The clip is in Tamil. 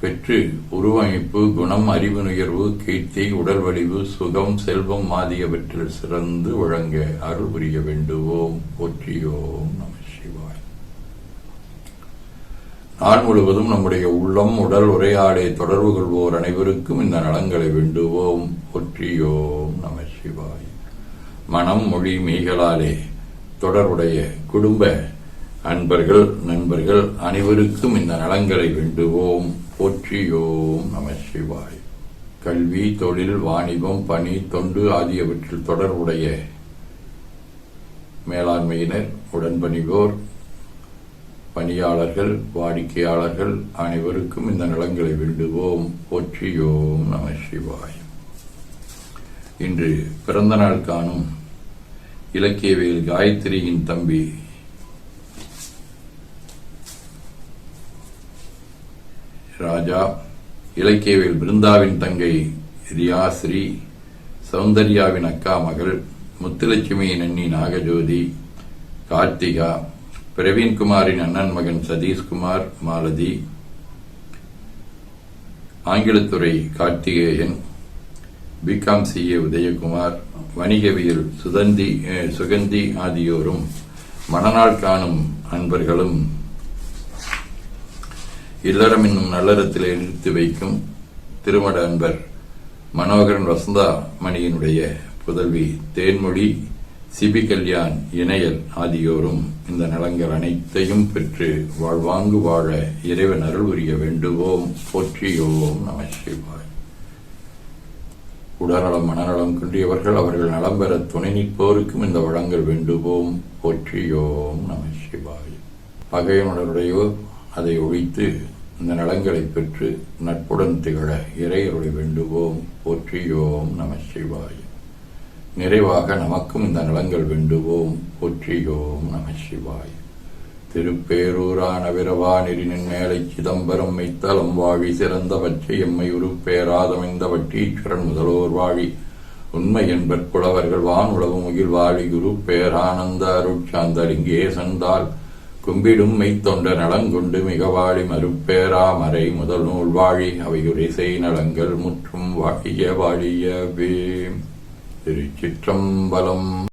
பெற்று உருவமைப்பு குணம் அறிவு நுயர்வு கீர்த்தி உடல் வடிவு சுகம் செல்வம் ஆகியவற்றில் சிறந்து விளங்க அருள் புரிய வேண்டுவோம். போற்றியோம் நம சிவாய். நாள் முழுவதும் நம்முடைய உள்ளம் உடல் உரையாடை தொடர்பு கொள்வோர் அனைவருக்கும் இந்த நலங்களை வேண்டுவோம். போற்றியோம் நம சிவாய். மனம் மொழி மெய்களாலே தொடர்புடைய குடும்ப அன்பர்கள் நண்பர்கள் அனைவருக்கும் இந்த நலங்களை வேண்டுவோம். ஓம் நம சிவாய் கல்வி தொழில் வாணிபம் பணி தொண்டு ஆகியவற்றில் தொடர்புடைய மேலாண்மையினர் உடன்பணிவோர் பணியாளர்கள் வாடிக்கையாளர்கள் அனைவருக்கும் இந்த நலங்களை வேண்டுவோம் போற்றியோம் நம சிவாய் இன்று பிறந்த நாள் காணும் இலக்கியவியல் காயத்ரியின் தம்பி ராஜா இலக்கியவேல் பிருந்தாவின் தங்கை ரியாஸ்ரீ சௌந்தர்யாவின் அக்கா மகள் முத்துலட்சுமியின் அண்ணி நாகஜோதி கார்த்திகா பிரவீன்குமாரின் அண்ணன் மகன் Satishkumar Malathi ஆங்கிலத்துறை Karthikeyan B Com CA Udhayakumar வணிகவியல் சுதந்தி சுகந்தி ஆகியோரும் மணநாள் காணும் அன்பர்களும் இல்லறம் என்னும் நல்லறத்தில் நிறுத்தி வைக்கும் திருமட அன்பர் மனோகரன் வசந்தா மணியினுடைய புதல்வி தேன்மொழி சிபி கல்யாண் இணையல் ஆகியோரும் இந்த நலங்கள் அனைத்தையும் பெற்று வாழ்வாங்கு வாழ இறைவன் அருள் புரிய வேண்டுவோம். போற்றியோம் நம சிவாய். உடல்நலம் மனநலம் குன்றியவர்கள் அவர்கள் நலம் பெற துணை நிற்போருக்கும் இந்த வளங்கள் வேண்டுவோம். போற்றியோம் நம சிவாய். பகைவனுடையோர் அதை ஒழித்து இந்த நலங்களை பெற்று நட்புடன் திகழ இறையருளை வேண்டுவோம். போற்றியோம் நம சிவாய். நிறைவாக நமக்கும் இந்த நலங்கள் வேண்டுவோம். போற்றியோம் நம சிவாய். திருப்பேரூரான விரவானிரின் மேலை சிதம்பரம் மைத்தலம் வாழி சிறந்த பச்சை எம்மை உருப்பேராதமைந்த வட்டீஸ்வரன் முதல்வோர் வாழி. உண்மை என்பர் புலவர்கள் வான் உலகம் முகில் வாழி குரு பேரானந்த அருட்சாந்தலிங்கே கும்பிடும் மெய்த்தொண்ட நலங்கொண்டு மிக வாழி மறுப்பேரா மறை முதல் நூல் வாழி. அவையுரிசை நலங்கள் முற்றும் வாழிய வாழியவே. திருச்சிற்றம்பலம்